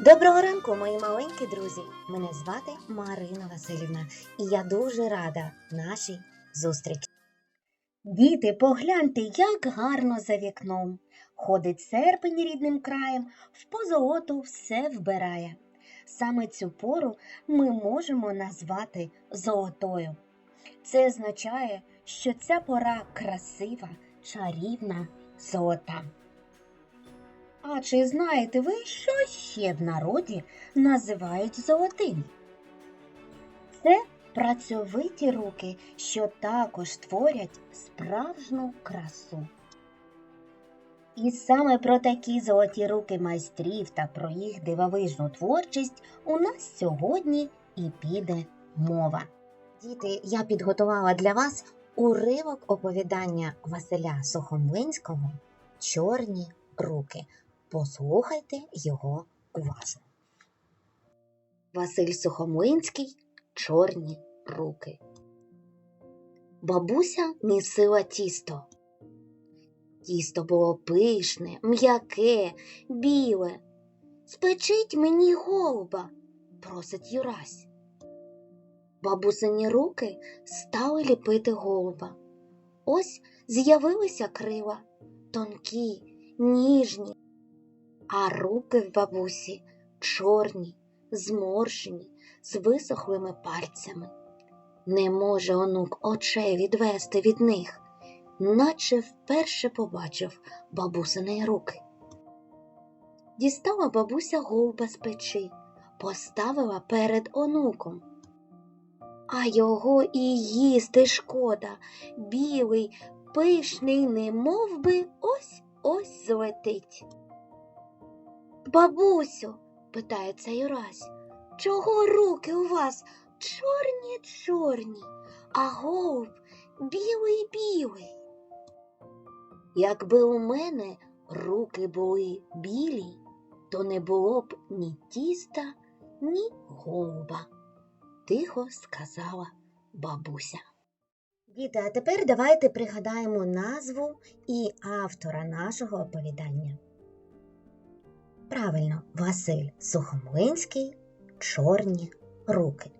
Доброго ранку, мої маленькі друзі! Мене звати Марина Васильівна, і я дуже рада нашій зустрічі. Діти, погляньте, як гарно за вікном. Ходить серпень рідним краєм, в позолоту все вбирає. Саме цю пору ми можемо назвати золотою. Це означає, що ця пора красива, чарівна, золота. А чи знаєте ви, що ще в народі називають золотим? Це працьовиті руки, що також творять справжню красу. І саме про такі золоті руки майстрів та про їх дивовижну творчість у нас сьогодні і піде мова. Діти, я підготувала для вас уривок оповідання Василя Сухомлинського Чорні руки. Послухайте його уважно. Василь Сухомлинський Чорні руки. Бабуся місила тісто. Тісто було пишне, м'яке, біле. Спечіть мені голуба, просить Юрась. Бабусині руки стали ліпити голуба. Ось з'явилися крила, тонкі, ніжні, а руки в бабусі чорні, зморшені, з висохлими пальцями. Не може онук очей відвести від них, наче вперше побачив бабусиної руки. Дістала бабуся голуба з печі, поставила перед онуком. А його і їсти шкода, білий, пишний, немов би ось ось злетить. Бабусю, питається Юрась, чого руки у вас чорні чорні, а голуб білий білий? Якби у мене руки були білі, то не було б ні тіста, ні голуба, тихо сказала бабуся. Діти, а тепер давайте пригадаємо назву і автора нашого оповідання. Правильно, Василь Сухомлинський Чорні руки.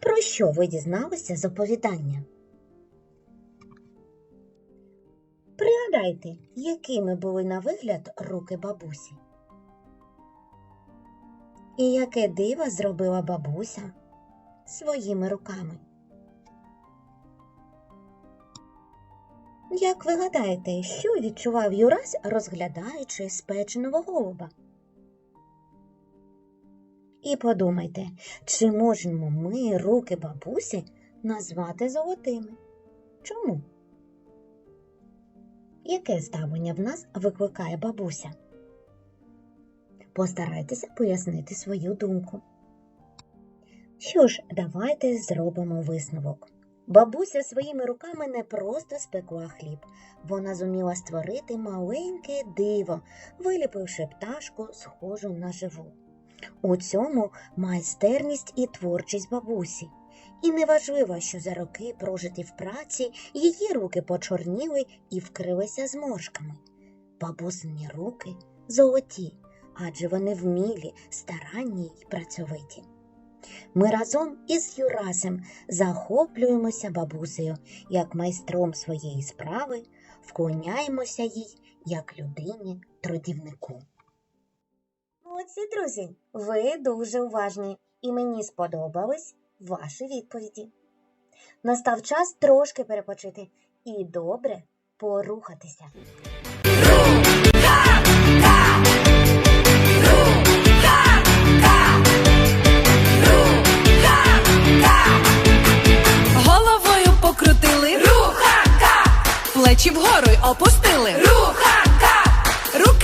Про що ви дізналися з оповідання? Пригадайте, якими були на вигляд руки бабусі. І яке диво зробила бабуся своїми руками. Як ви гадаєте, що відчував Юрась, розглядаючи спеченого голуба? І подумайте, чи можемо ми руки бабусі назвати золотими? Чому? Яке ставлення в нас викликає бабуся? Постарайтеся пояснити свою думку. Що ж, давайте зробимо висновок. Бабуся своїми руками не просто спекла хліб, вона зуміла створити маленьке диво, виліпивши пташку, схожу на живу. У цьому майстерність і творчість бабусі. І неважливо, що за роки, прожиті в праці, її руки почорніли і вкрилися зморшками. Бабусині руки золоті, адже вони вмілі, старанні й працьовиті. Ми разом із Юрасем захоплюємося бабусею як майстром своєї справи, вклоняємося їй як людині трудівнику. Молодці, друзі, ви дуже уважні, і мені сподобались ваші відповіді. Настав час трошки перепочити і добре порухатися. Головою покрутили, Руханка, плечі вгору й опустили, руки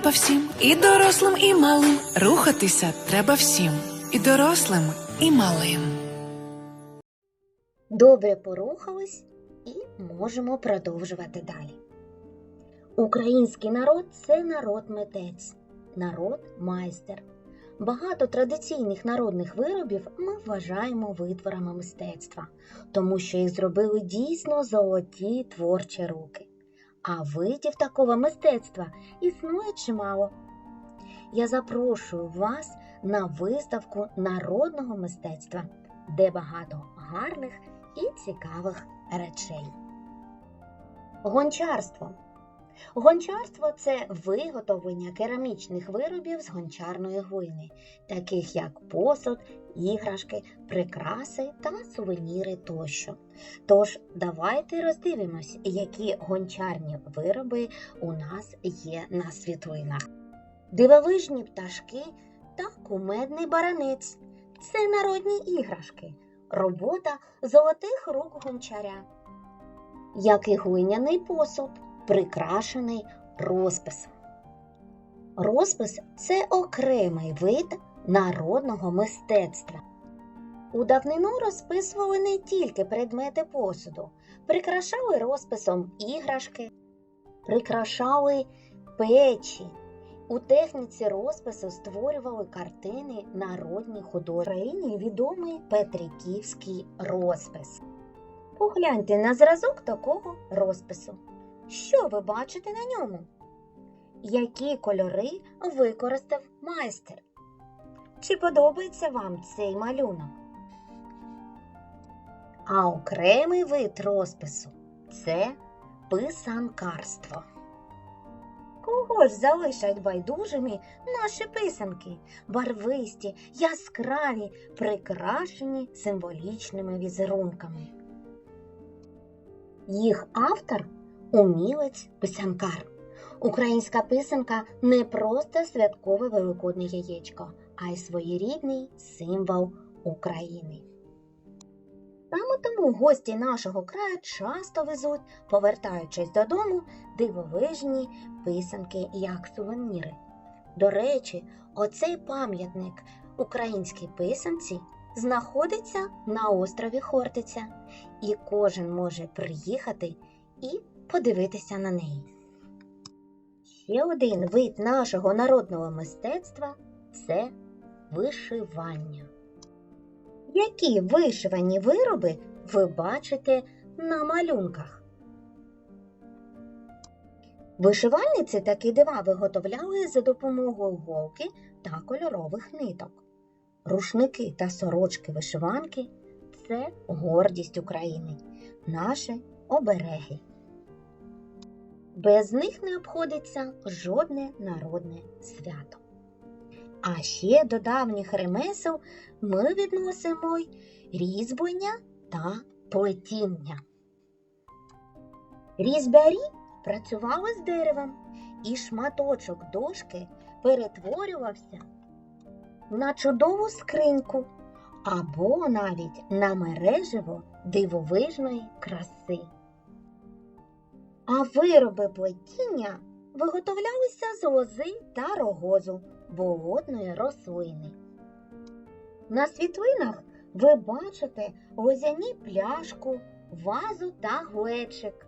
Треба всім, і дорослим, і малим. Рухатися треба всім, і дорослим, і малим. Добре порухались і можемо продовжувати далі. Український народ це народ-митець, народ-майстер. Багато традиційних народних виробів ми вважаємо витворами мистецтва, тому що їх зробили дійсно золоті творчі руки. А видів такого мистецтва існує чимало. Я запрошую вас на виставку народного мистецтва, де багато гарних і цікавих речей. Гончарство. Гончарство це виготовлення керамічних виробів з гончарної глини, таких як посуд, іграшки, прикраси та сувеніри тощо. Тож давайте роздивимось, які гончарні вироби у нас є на світлинах. Дивовижні пташки та кумедний баранець це народні іграшки, робота золотих рук гончаря, як і глиняний посуд, прикрашений розписом. Розпис це окремий вид народного мистецтва. У давнину розписували не тільки предмети посуду, прикрашали розписом іграшки, прикрашали печі. У техніці розпису створювали картини народні Україні відомий Петриківський розпис. Погляньте на зразок такого розпису. Що ви бачите на ньому? Які кольори використав майстер? Чи подобається вам цей малюнок? А окремий вид розпису це писанкарство. Кого ж залишать байдужими наші писанки, барвисті, яскраві, прикрашені символічними візерунками? Їх автор умілець писанкар. Українська писанка не просто святкове великодне яєчко, а й своєрідний символ України. Саме тому гості нашого краю часто везуть, повертаючись додому, дивовижні писанки як сувеніри. До речі, оцей пам'ятник українській писанці знаходиться на острові Хортиця, і кожен може приїхати і подивитися на неї. Ще один вид нашого народного мистецтва це вишивання. Які вишивані вироби ви бачите на малюнках? Вишивальниці такі дива виготовляли за допомогою голки та кольорових ниток. Рушники та сорочки вишиванки це гордість України, наші обереги. Без них не обходиться жодне народне свято. А ще до давніх ремесел ми відносимо й різьблення та плетіння. Різьбярі працювали з деревом, і шматочок дошки перетворювався на чудову скриньку або навіть на мереживо дивовижної краси. А вироби плетіння виготовлялися з лози та рогозу болотної рослини. На світлинах ви бачите лозяні пляшку, вазу та глечик,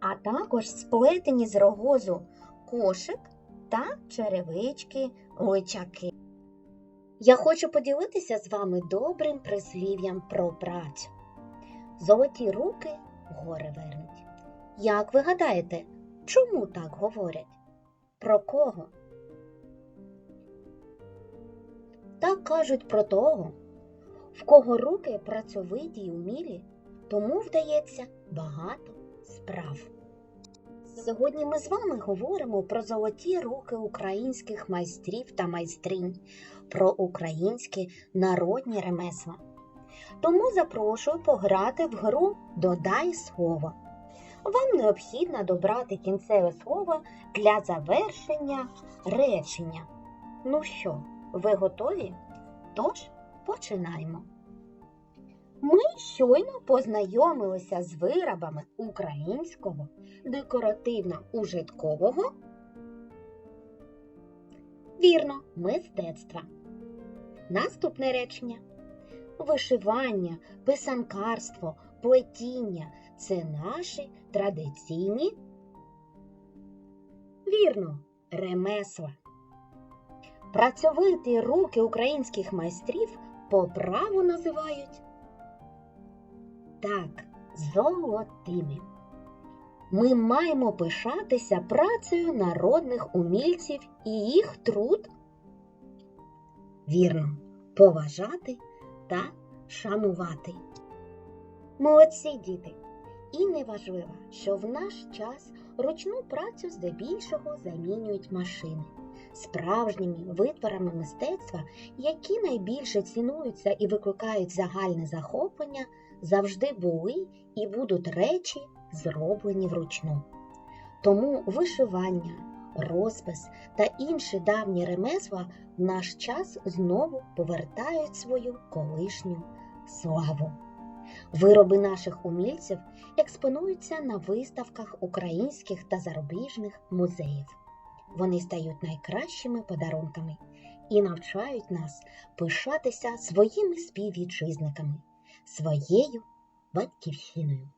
а також сплетені з рогозу кошик та черевички личаки. Я хочу поділитися з вами добрим прислів'ям про працю. Золоті руки гори вернуть. Як ви гадаєте, чому так говорять? Про кого? Так кажуть про того, в кого руки працьовиті й умілі, тому вдається багато справ. Сьогодні ми з вами говоримо про золоті руки українських майстрів та майстринь, про українські народні ремесла. Тому запрошую пограти в гру Додай слово. Вам необхідно добрати кінцеве слово для завершення речення. Ну що, ви готові? Тож починаємо. Ми щойно познайомилися з виробами українського декоративно-ужиткового Вірно, мистецтва. Наступне речення. Вишивання, писанкарство, плетіння це наші традиційні. Вірно, ремесла. Працьовиті руки українських майстрів по праву називають так, золотими. Ми маємо пишатися працею народних умільців і їх труд. Вірно, поважати та шанувати. Молодці діти! І неважливо, що в наш час ручну працю здебільшого замінюють машини. Справжніми витворами мистецтва, які найбільше цінуються і викликають загальне захоплення, завжди були і будуть речі, зроблені вручну. Тому вишивання, розпис та інші давні ремесла в наш час знову повертають свою колишню славу. Вироби наших умільців експонуються на виставках українських та зарубіжних музеїв. Вони стають найкращими подарунками і навчають нас пишатися своїми співвітчизниками, своєю батьківщиною.